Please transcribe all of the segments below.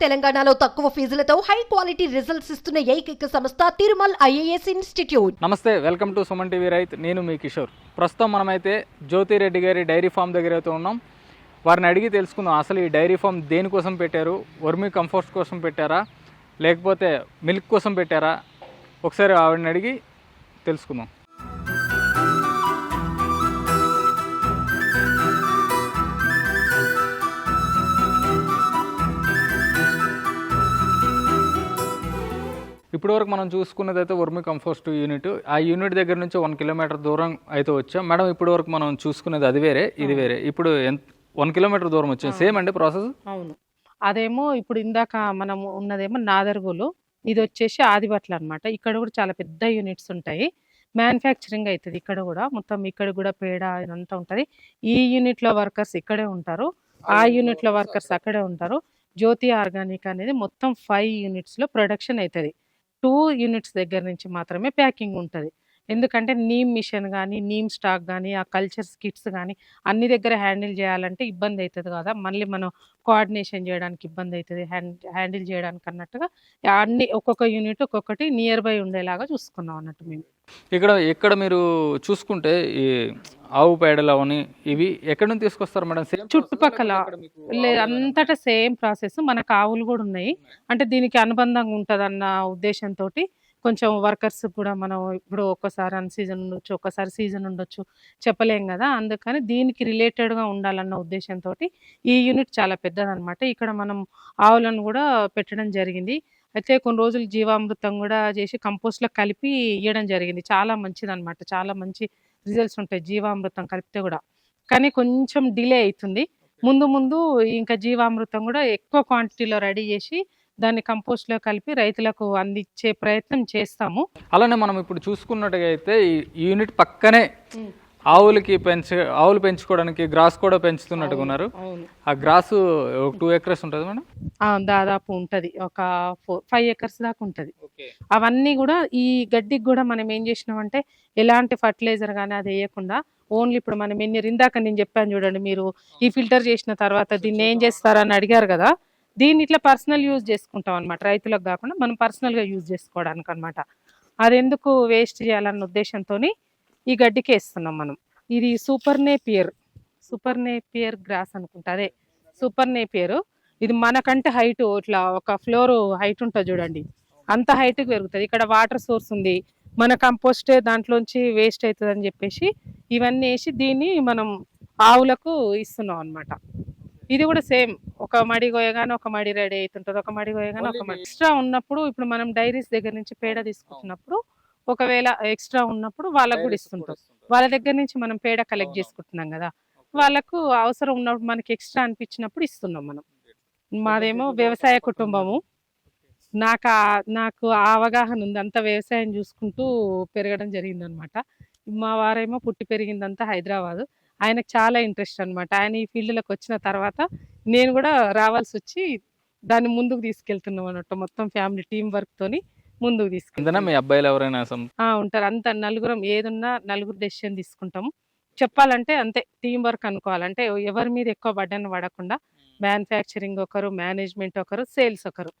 తెలంగాణలో తక్కువ ఫీజులతో high quality results ఇస్తున్న ఏకైక సంస్థ తిరుమల్ ఐఏఎస్ ఇన్స్టిట్యూట్. నమస్తే వెల్కమ్ టు సుమన్ టీవీ రైత్. నేను మీ కిషోర్. ప్రస్తుతం మనమైతే జ్యోతిరెడ్డి గారి డైరీ ఫామ్ దగ్గర అయితే ఉన్నాం. వారిని అడిగి తెలుసుకుందాం అసలు ఈ డైరీ ఫామ్ దేనికోసం పెట్టారు? వర్మీ కంఫర్ట్స్ కోసం పెట్టారా? లేకపోతే మిల్క్ కోసం పెట్టారా? ఒకసారి ఆవిడని అడిగి తెలుసుకుందాం. ఇప్పటివరకు మనం చూసుకున్నది అయితే వర్మి కంపోస్ట్ యూనిట్. ఆ యూనిట్ దగ్గర నుంచి వన్ కిలోమీటర్ దూరం అయితే వచ్చాం. మేడం ఇప్పటివరకు మనం చూసుకునేది అది వేరే ఇది వేరే. ఇప్పుడు వన్ కిలోమీటర్ దూరం వచ్చింది సేమ్ అండి ప్రాసెస్? అవును. అదేమో ఇప్పుడు ఇందాక మనం ఉన్నదేమో నాదర్గులు. ఇది వచ్చేసి ఆదిబట్ల అన్నమాట. ఇక్కడ కూడా చాలా పెద్ద యూనిట్స్ ఉంటాయి. మ్యానుఫ్యాక్చరింగ్ అవుతుంది ఇక్కడ కూడా. మొత్తం ఇక్కడ కూడా పేడ ఇదంతా ఉంటుంది. ఈ యూనిట్లో వర్కర్స్ ఇక్కడే ఉంటారు. ఆ యూనిట్లో వర్కర్స్ అక్కడే ఉంటారు. జ్యోతి ఆర్గానిక్ అనేది మొత్తం ఫైవ్ యూనిట్స్లో ప్రొడక్షన్ అవుతుంది టూ యూనిట్స్ దగ్గర నుంచి మాత్రమే ప్యాకింగ్ ఉంటుంది. ఎందుకంటే నీమ్ మిషన్ కానీ నీమ్ స్టాక్ కానీ ఆ కల్చర్ కిట్స్ కానీ అన్ని దగ్గర హ్యాండిల్ చేయాలంటే ఇబ్బంది అవుతుంది కదా. మళ్ళీ మనం కోఆర్డినేషన్ చేయడానికి ఇబ్బంది అవుతుంది హ్యాండిల్ చేయడానికి అన్నట్టుగా అన్ని ఒక్కొక్క యూనిట్ ఒక్కొక్కటి నియర్ బై ఉండేలాగా చూసుకున్నాం అన్నట్టు మేము. ఇక్కడ ఇక్కడ మీరు చూసుకుంటే ఈ ఆవు పేడలు అవని ఇవి ఎక్కడి నుంచి తీసుకొస్తారు మేడం? సేమ్ చుట్టుపక్కల లేదు అంతటా సేమ్ ప్రాసెస్ మనకు ఆవులు కూడా ఉన్నాయి. అంటే దీనికి అనుబంధంగా ఉంటుంది అన్న ఉద్దేశంతో కొంచెం వర్కర్స్ కూడా మనం ఇప్పుడు ఒక్కసారి అన్ సీజన్ ఉండొచ్చు ఒక్కసారి సీజన్ ఉండొచ్చు చెప్పలేం కదా. అందుకని దీనికి రిలేటెడ్గా ఉండాలన్న ఉద్దేశంతో ఈ యూనిట్ చాలా పెద్దదన్నమాట ఇక్కడ మనం ఆవులను కూడా పెట్టడం జరిగింది. అయితే కొన్ని రోజులు జీవామృతం కూడా చేసి కంపోస్ట్లో కలిపి ఇవ్వడం జరిగింది. చాలా మంచిదన్నమాట చాలా మంచి రిజల్ట్స్ ఉంటాయి జీవామృతం కలిపితే కూడా. కానీ కొంచెం డిలే అవుతుంది. ముందు ముందు ఇంకా జీవామృతం కూడా ఎక్కువ క్వాంటిటీలో రెడీ చేసి దాన్ని కంపోస్ట్లో కలిపి రైతులకు అందించే ప్రయత్నం చేస్తాము. అలానే మనం ఇప్పుడు చూసుకున్నట్టుగా అయితే ఈ యూనిట్ పక్కనే ఆవులకి పెంచ ఆవులు పెంచుకోవడానికి గ్రాస్ కూడా పెంచుతున్నట్టుగా ఉన్నారు. ఆ గ్రాస్ టూ ఎకర్స్ ఉంటుంది మేడం? ఆ, దాదాపు ఉంటది. ఒక ఫోర్ ఫైవ్ ఎకర్స్ దాకా ఉంటది. అవన్నీ కూడా ఈ గడ్డికి కూడా మనం ఏం చేసినామంటే ఎలాంటి ఫర్టిలైజర్ కానీ అది వేయకుండా ఓన్లీ ఇప్పుడు మనం ఎన్ని ఇందాక నేను చెప్పాను చూడండి మీరు ఈ ఫిల్టర్ చేసిన తర్వాత దీన్ని ఏం చేస్తారని అడిగారు కదా దీన్ని ఇట్లా పర్సనల్ యూజ్ చేసుకుంటాం అనమాట రైతులకు కాకుండా మనం పర్సనల్గా యూజ్ చేసుకోవడానికి అనమాట అది ఎందుకు వేస్ట్ చేయాలన్న ఉద్దేశంతో ఈ గడ్డికి వేస్తున్నాం మనం. ఇది super Napier super Napier grass అనుకుంటా. అదే సూపర్ నేపియర్. ఇది మనకంటే హైట్ ఇట్లా ఒక ఫ్లోర్ హైట్ ఉంటుంది చూడండి. అంత హైట్కి పెరుగుతుంది. ఇక్కడ వాటర్ సోర్స్ ఉంది. మన కంపోస్టే దాంట్లోంచి వేస్ట్ అవుతుంది అని చెప్పేసి ఇవన్నీ వేసి దీన్ని మనం ఆవులకు ఇస్తున్నాం అనమాట ఇది కూడా సేమ్. ఒక మడి కోయగానే ఒక మడి రెడీ అవుతుంటుంది ఒక మడి కోయగానే ఒక మడి. ఎక్స్ట్రా ఉన్నప్పుడు ఇప్పుడు మనం డైరీస్ దగ్గర నుంచి పేడ తీసుకుంటున్నప్పుడు ఒకవేళ ఎక్స్ట్రా ఉన్నప్పుడు వాళ్ళకు కూడా ఇస్తుంటాం. వాళ్ళ దగ్గర నుంచి మనం పేడ కలెక్ట్ చేసుకుంటున్నాం కదా. వాళ్ళకు అవసరం ఉన్నప్పుడు మనకి ఎక్స్ట్రా అనిపించినప్పుడు ఇస్తున్నాం మనం. మాదేమో వ్యవసాయ కుటుంబము. నాకు నాకు ఆ అవగాహన ఉంది. అంత వ్యవసాయం చూసుకుంటూ పెరగడం జరిగింది అనమాట మా వారేమో పుట్టి పెరిగిందంతా హైదరాబాద్. ఆయనకు చాలా ఇంట్రెస్ట్ అన్నమాట. ఆయన ఈ ఫీల్డ్లోకి వచ్చిన తర్వాత నేను కూడా రావాల్సి వచ్చి దాన్ని ముందుకు తీసుకెళ్తున్నాం అన్నట్టు మొత్తం ఫ్యామిలీ టీం వర్క్ తోని ముందుకు తీసుకెళ్తాం ఇంతనా మీ అబ్బాయిలు ఎవరైనా ఉంటారు. అంత నలుగురం ఏదున్నా నలుగురు డెసిషన్ తీసుకుంటాము చెప్పాలంటే అంతే టీం వర్క్ అనుకోవాలంటే ఎవరి మీద ఎక్కువ బడ్డను పడకుండా మ్యానుఫ్యాక్చరింగ్ ఒకరు మేనేజ్మెంట్ ఒకరు సేల్స్ ఒకరు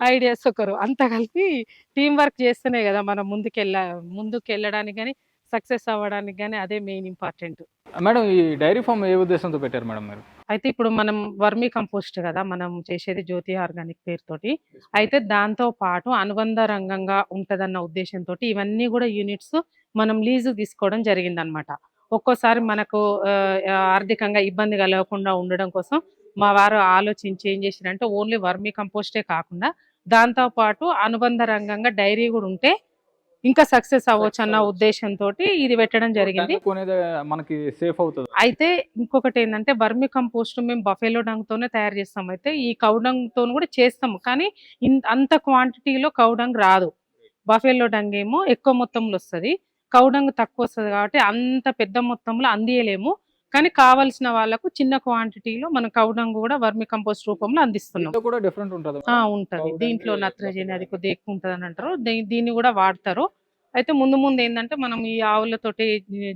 ఐడియాస్ ఒకరు అంతా కలిపి టీం వర్క్ చేస్తేనే కదా మనం ముందుకెళ్ళ ముందుకు వెళ్ళడానికి కానీ సక్సెస్ అవ్వడానికి కానీ అదే మెయిన్ ఇంపార్టెంట్. మేడం ఈ డైరీ ఫామ్ ఏ ఉద్దేశంతో పెట్టారు మేడం మీరు? అయితే ఇప్పుడు మనం వర్మీ కంపోస్ట్ కదా మనం చేసేది జ్యోతి ఆర్గానిక్ పేరుతోటి. అయితే దాంతో పాటు అనుబంధ రంగంగా ఉంటదన్న ఉద్దేశంతో ఇవన్నీ కూడా యూనిట్స్ మనం లీజు తీసుకోవడం జరిగిందనమాట ఒక్కోసారి మనకు ఆర్థికంగా ఇబ్బంది కలగకుండా ఉండడం కోసం మా వారు ఆలోచించి ఏం చేశారంటే ఓన్లీ వర్మీ కంపోస్టే కాకుండా దాంతో పాటు అనుబంధ రంగంగా డైరీ కూడా ఉంటే ఇంకా సక్సెస్ అవ్వచ్చు. అన్న ఉద్దేశంతో ఇది పెట్టడం జరిగింది. మనకి సేఫ్ అవుతుంది. అయితే ఇంకొకటి ఏంటంటే వర్మి కంపోస్ట్ మేము బఫెలో డంగ్తోనే తయారు చేస్తాం. అయితే ఈ కౌడంగ్తో కూడా చేస్తాము. కానీ అంత క్వాంటిటీలో కౌడంగ్ రాదు. బఫెలో డంగ్ ఏమో ఎక్కువ మొత్తంలో వస్తుంది. కౌడంగ్ తక్కువ వస్తుంది కాబట్టి అంత పెద్ద మొత్తంలో అందియలేము. కానీ కావలసిన వాళ్ళకు చిన్న క్వాంటిటీలో మనం కౌడంగ్ కూడా వర్మి కంపోస్ట్ రూపంలో అందిస్తున్నాం. కూడా డిఫరెంట్ ఉంటుంది దీంట్లో నత్రజని అది కొద్దిగా ఎక్కువ ఉంటది అని అంటారు. దీన్ని కూడా వాడతారు. అయితే ముందు ముందు ఏంటంటే మనం ఈ ఆవులతోటి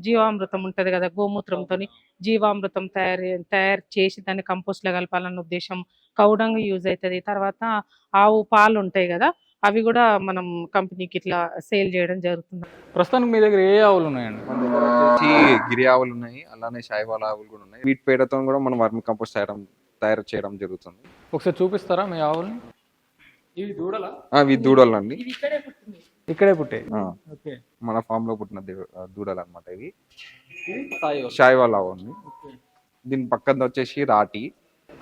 జీవామృతం ఉంటది కదా గోమూత్రంతో జీవామృతం తయారు తయారు చేసి దాన్ని కంపోస్ట్లో కలపాలన్న ఉద్దేశం కౌడంగ్ యూజ్ అవుతుంది. తర్వాత ఆవు పాలు ఉంటాయి కదా అవి కూడా మనం కంపెనీకి ఇట్లా సేల్ చేయడం జరుగుతుంది. ప్రస్తుతానికి మీ దగ్గర ఏ ఆవులు ఉన్నాయండి? మన దగ్గర వచ్చేసి గిరి ఆవులు ఉన్నాయి అలానే షాయివాల ఆవులు కూడా ఉన్నాయి. వీటి పేడతో కూడా మనం వర్మి కంపోస్ట్ తయారు తయారు చేయడం జరుగుతుంది. ఒకసారి చూపిస్తారా మీ ఆవుల్ని? ఇవి దూడలా? దూడలు అండి. ఇక్కడే పుట్టాయి? ఆ, ఓకే. మన ఫామ్లో పుట్టిన దూడలు అనమాట ఇవి. సాయి షాయివాల ఆవు ఉంది దీని పక్కన వచ్చేసి రాటి.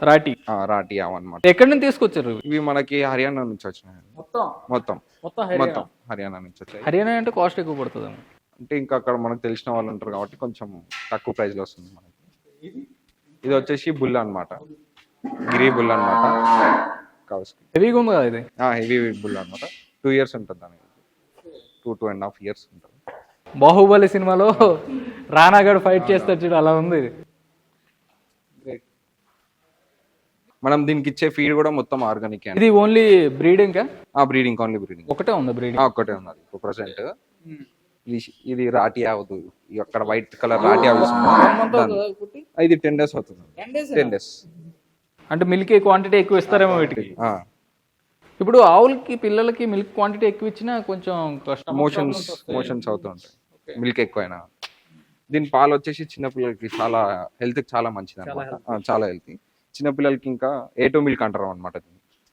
రాటి. ఆ, రాటి ఆవు అనమాట ఎక్కడి నుంచి తీసుకొచ్చారు? ఇవి? మనకి హర్యానా నుంచి వచ్చినాయి. మొత్తం? మొత్తం. మొత్తం హర్యానా? నుంచి వచ్చాయి. హర్యానా అంటే కాస్ట్ ఎక్కువ పడుతుంది అంటే ఇంకా అక్కడ మనకు తెలిసిన వాళ్ళు ఉంటారు కాబట్టి కొంచెం తక్కువ ప్రైస్లో వస్తుంది మనకి. ఇది? వచ్చేసి బుల్ అన్నమాట. గిరి బుల్ అనమాట కౌస్కి. హెవీగా ఉంది కదా ఇది. హెవీ బుల్ అనమాట టూ ఇయర్స్ ఉంటుంది దానికి. Two two and half years ఉంటుంది. బాహుబలి సినిమాలో రానాగడ్ ఫైట్ చేస్తాడు చూడు అలా ఉంది. ఇది మనం దీనికి ఇచ్చే ఫీడ్ కూడా మొత్తం ఆర్గానిక్ ఇది ఓన్లీ బ్రీడింగ్ ఆ బ్రీడింగ్ ఓన్లీ బ్రీడింగ్ ఒకటే ఉంది బ్రీడింగ్ ఒక్కటే ఉన్నది ఇప్పుడు ప్రజెంట్ ఇది ఇది రాటి ఆవుదు ఈ అక్కడ వైట్ కలర్ రాటి దాన్ని- ఇది టెన్ డేస్ అవుతుంది. టెన్ డేస్ అంటే మిల్క్ క్వాంటిటీ ఎక్కువ ఇస్తారేమో వీటికి? ఇప్పుడు ఆవులకి పిల్లలకి మిల్క్ క్వాంటిటీ ఎక్కువ ఇచ్చినా కొంచెం కష్టం. మోషన్స్ మోషన్స్ అవుతూ ఉంటాయి. మిల్క్ ఎక్కువైనా. దీని పాలు వచ్చేసి చిన్నపిల్లలకి చాలా హెల్త్ చాలా మంచిది అనమాట చాలా హెల్తీ చిన్నపిల్లలకి ఇంకా ఏ టూ మిల్క్ అంటారు అనమాట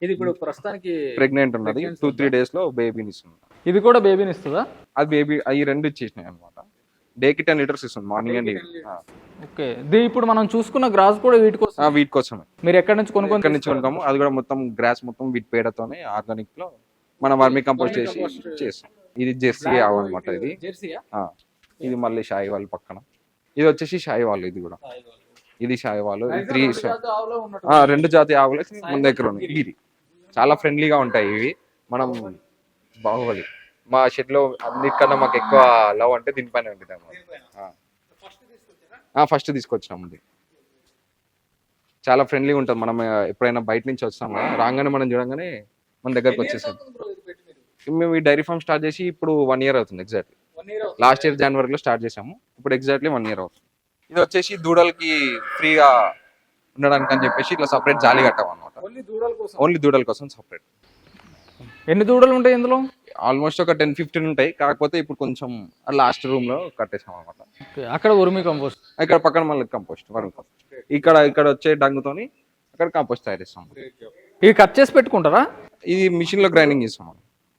ఇది ఇప్పుడు ప్రస్తుతానికి ప్రెగ్నెంట్ ఉన్నది. టూ త్రీ డేస్లో బేబీని ఇస్తుంది. ఇది కూడా బేబీని ఇస్తుందా? అది బేబీ అవి రెండు ఇచ్చేసినాయి అనమాట డేకి టెన్ లీటర్స్ ఇస్తుంది మార్నింగ్ అండ్ ఓకే. ఇది ఇప్పుడు మనం చూసుకున్న గ్రాస్ కూడా వీటి కోసం వీటి కోసమే. మీరు ఎక్కడి నుంచి కొనుక్కొని ఇక్కడ నుంచి కొనుక్కాము? అది కూడా మొత్తం గ్రాస్ మొత్తం వీటి పేడతోనే ఆర్గానిక్లో మనం వర్మి కంపోస్ట్ చేసి చేస్తాం. ఇది జెర్సీ ఆవు అనమాట ఇది. ఇది మళ్ళీ షాయి వాళ్ళు పక్కన. ఇది వచ్చేసి షాయి వాళ్ళు ఇది కూడా. ఇది షాయి వాళ్ళు త్రీ రెండు జాతి ఆవులు మన దగ్గర ఉన్నాయి. ఇది చాలా ఫ్రెండ్లీగా ఉంటాయి ఇవి. మనం బాహుబలి. మా షెడ్లో అన్నిటికన్నా మాకు ఎక్కువ లవ్ అంటే దీనిపైన ఉంటుంది ఫస్ట్ తీసుకొచ్చినాం ఇది చాలా ఫ్రెండ్లీగా ఉంటుంది. మనం ఎప్పుడైనా బయట నుంచి వస్తాం కదా రాగానే మనం చూడంగానే మన దగ్గరకు వచ్చేసాం మేము ఈ డైరీ ఫామ్ స్టార్ట్ చేసి ఇప్పుడు వన్ ఇయర్ అవుతుంది ఎగ్జాక్ట్లీ. లాస్ట్ ఇయర్ జనవరిలో స్టార్ట్ చేసాము. ఇప్పుడు ఎగ్జాక్ట్లీ వన్ ఇయర్ అవుతుంది. ఇది వచ్చేసి దూడలకి ఫ్రీగా ఉండడానికి అని చెప్పేసి ఇట్లా సపరేట్ జాలి కట్టాం అనమాట ఓన్లీ దూడల కోసం సపరేట్ ఎన్ని దూడలు ఉంటాయి ఇందులో? ఆల్మోస్ట్ ఒక టెన్ ఫిఫ్టీన్ ఉంటాయి. కాకపోతే ఇప్పుడు కొంచెం లాస్ట్ రూమ్లో కట్టేసాం అనమాట అక్కడ ఉరిమి కంపోస్ట్. ఇక్కడ పక్కన మళ్ళీ కంపోస్ట్ వరం కంపోస్ట్ ఇక్కడ ఇక్కడ వచ్చే డంగుతోని అక్కడ కంపోస్ట్ తయారు చేస్తాం. ఇవి కట్ చేసి పెట్టుకుంటారా? ఇది మిషన్లో గ్రైండింగ్ చేస్తాం.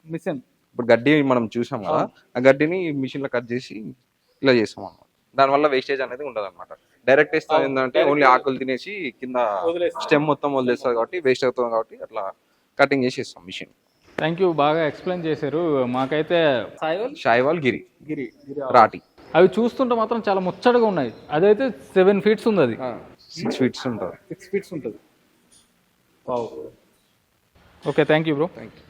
మిషన్. ఇప్పుడు గడ్డి మనం చూసాం కదా ఆ. గడ్డిని మిషన్లో కట్ చేసి ఇలా చేస్తాం అనమాట దానివల్ల వేస్టేజ్ అనేది ఉండదు అనమాట డైరెక్ట్ వేస్తాం ఏంటంటే ఓన్లీ ఆకులు తినేసి కింద స్టెమ్ మొత్తం వదిలేస్తుంది కాబట్టి వేస్ట్ అవుతుంది కాబట్టి అట్లా కటింగ్ చేసి ఇస్తాం మిషన్ థ్యాంక్ యూ బాగా ఎక్స్ప్లెయిన్ చేశారు. మాకైతే షాయివాల్ గిరి. గిరి రాటి. అవి చూస్తుంటే మాత్రం చాలా ముచ్చటగా ఉన్నాయి. అదైతే సెవెన్ ఫీట్స్ ఉంది అది. సిక్స్ ఫీట్స్ ఉంటుంది. సిక్స్ ఫీట్స్ ఉంటుంది. Okay thank you bro thank you